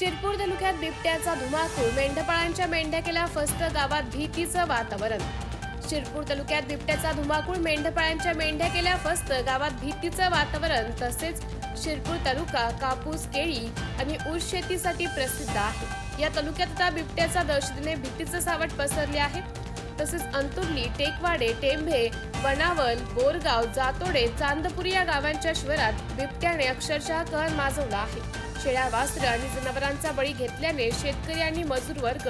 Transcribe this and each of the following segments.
शिरपूर तालुक्यात बिबट्याचा धुमाकूळ मेंढपाळांच्या मेंढ्या केल्या फस्त गावात भीतीचं वातावरण. शिरपूर तालुक्यात बिबट्याचा धुमाकूळ मेंढपाळांच्या मेंढ्या केल्या फस्त गावात भीतीचं वातावरण. तसेच शिरपूर तालुका कापूस केळी आणि ऊस शेतीसाठी प्रसिद्ध आहे. या तालुक्यात आता बिबट्याचा दहशतीने भीतीचं सावट पसरले आहे. तसेच अंतुर्ली टेकवाडे टेंभे बनावल बोरगाव जातोडे चांदपुरी या गावांच्या शिवारात बिबट्याने अक्षरशः कहर माजवला आहे. शेळ्या वास्त्र आणि जनावरांचा बळी घेतल्याने शेतकरी आणि मजूर वर्ग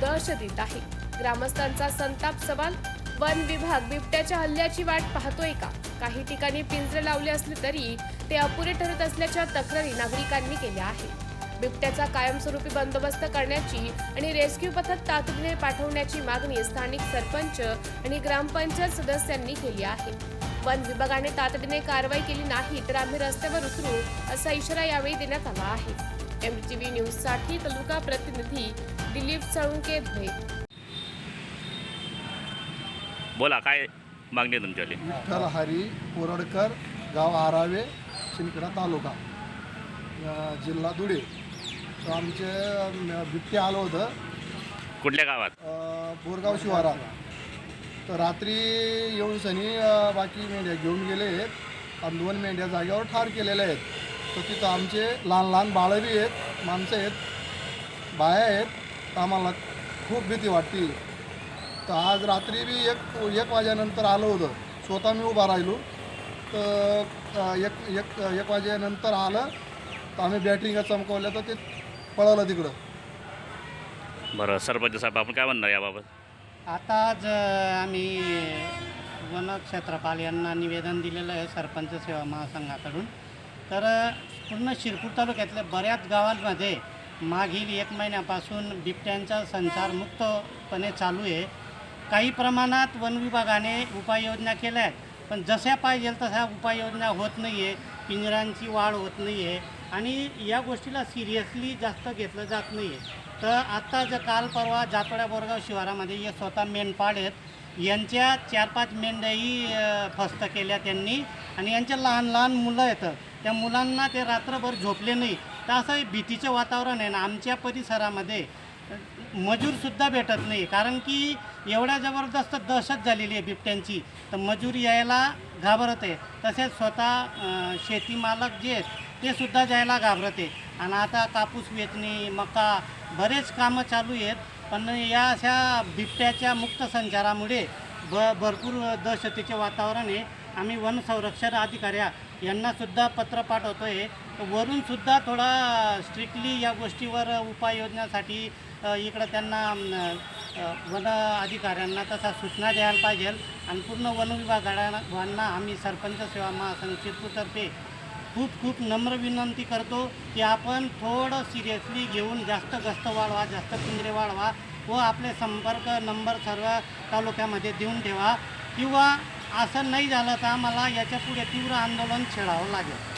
दहशतीत आहे. ग्रामस्थांचा संताप सवाल वन विभाग बिबट्याच्या हल्ल्याची वाट पाहतोय का? काही ठिकाणी पिंजरे लावले असले तरी ते अपुरे ठरत असल्याच्या तक्रारी नागरिकांनी केल्या आहेत. बिबट्याचा कायमस्वरूपी बंदोबस्त करण्याची आणि रेस्क्यू पथक तातडीने पाठवण्याची मागणी स्थानिक सरपंच आणि ग्रामपंचायत सदस्यांनी केली आहे. वन विभागाने तातडीने कारवाई केली नाही तर आम्ही रस्त्यावर उतरू असा इशारा यावेळी देण्यात आला आहे. एमटीव्ही न्यूजसाठी तालुका प्रतिनिधी दिलीप साळुंके धुळे. बोला काय मागणी आहे तुमच्यावाली विठ्ठल हरी कोरडकर गाव आरावे शिंदखेडा तालुका. अ, जिल्हा धुळे. तर आमचे बिबटे आलं होतं. कुठल्या गावात? अ, बोरगाव शिवारात तर रात्री येऊन सनी अ, बाकी मेंढ्या घेऊन गेले आहेत. आणि दोन मेंढ्या जागेवर ठार केलेल्या आहेत. तर तिथं आमचे लहान लहान बाळं बी आहेत माणसं आहेत बाया आहेत. तर आम्हाला खूप भीती वाटते. तर आज रात्री बी एक एक वाजेनंतर आलं होतं. स्वतः मी उभा राहिलो. तर अ, एक एक एक वाजेनंतर आलं. तर आम्ही बॅटरिंगा चमकवल्या. तर ते पळवलं तिकडं. बरं सरपंच साहेब आपण काय म्हणणार याबाबत? आता आज अ, आम्ही वन क्षेत्रपाल यांना निवेदन दिलेलं आहे सरपंच सेवा महासंघाकडून. तर अ, पूर्ण शिरपूर तालुक्यातल्या बऱ्याच गावांमध्ये मागील एक महिन्यापासून बिबट्यांचा संचार मुक्तपणे चालू आहे. काही प्रमाणात वन विभागाने उपाययोजना केल्या आहेत पण जशा पाहिजे तशा उपाययोजना होत नाही आहे पिंजऱ्यांची वाढ होत नाही आहे आणि या गोष्टीला सिरियसली जास्त घेतलं जात नाही आहे तर आत्ता जर काल परवा जातोड्या बोरगाव शिवारामध्ये हे स्वतः मेंढपाळ आहेत. यांच्या चार पाच मेंढ्याही फस्त केल्या त्यांनी. आणि यांच्या लहान लहान मुलं येतं त्या मुलांना ते रात्रभर झोपले नाही. तर असं हे भीतीचं वातावरण आहे ना आमच्या परिसरामध्ये मजूरसुद्धा भेटत नाही. कारण की एवढ्या जबरदस्त दहशत झालेली आहे बिबट्यांची. तर मजूर यायला घाबरत आहे. तसेच स्वतः शेतीमालक जे आहेत ते सुद्धा जायला घाबरते. आणि आता कापूस वेचणी मका बरेच कामं चालू आहेत. पण या अशा बिबट्याच्या मुक्त संचारामुळे ब भरपूर दहशतीचे वातावरण आहे. आम्ही वन संरक्षण अधिकाऱ्या यांनासुद्धा पत्र पाठवतो आहे वरूनसुद्धा थोडा स्ट्रिक्टली या गोष्टीवर उपाययोजनासाठी इकडं त्यांना वन अधिकाऱ्यांना तसा सूचना द्यायला पाहिजे. आणि पूर्ण वन विभागांना आम्ही सरपंच सेवा महासंघ शिरपूरतर्फे खूप खूप नम्र विनंती करतो की आपण थोडं सिरियसली घेऊन जास्त गस्त वाढवा जास्त पिंजरे वाढवा व आपले संपर्क नंबर सर्व तालुक्यामध्ये देऊन ठेवा किंवा असं नाही झालं तर आम्हाला याच्यापुढे तीव्र आंदोलन छेडावं लागेल.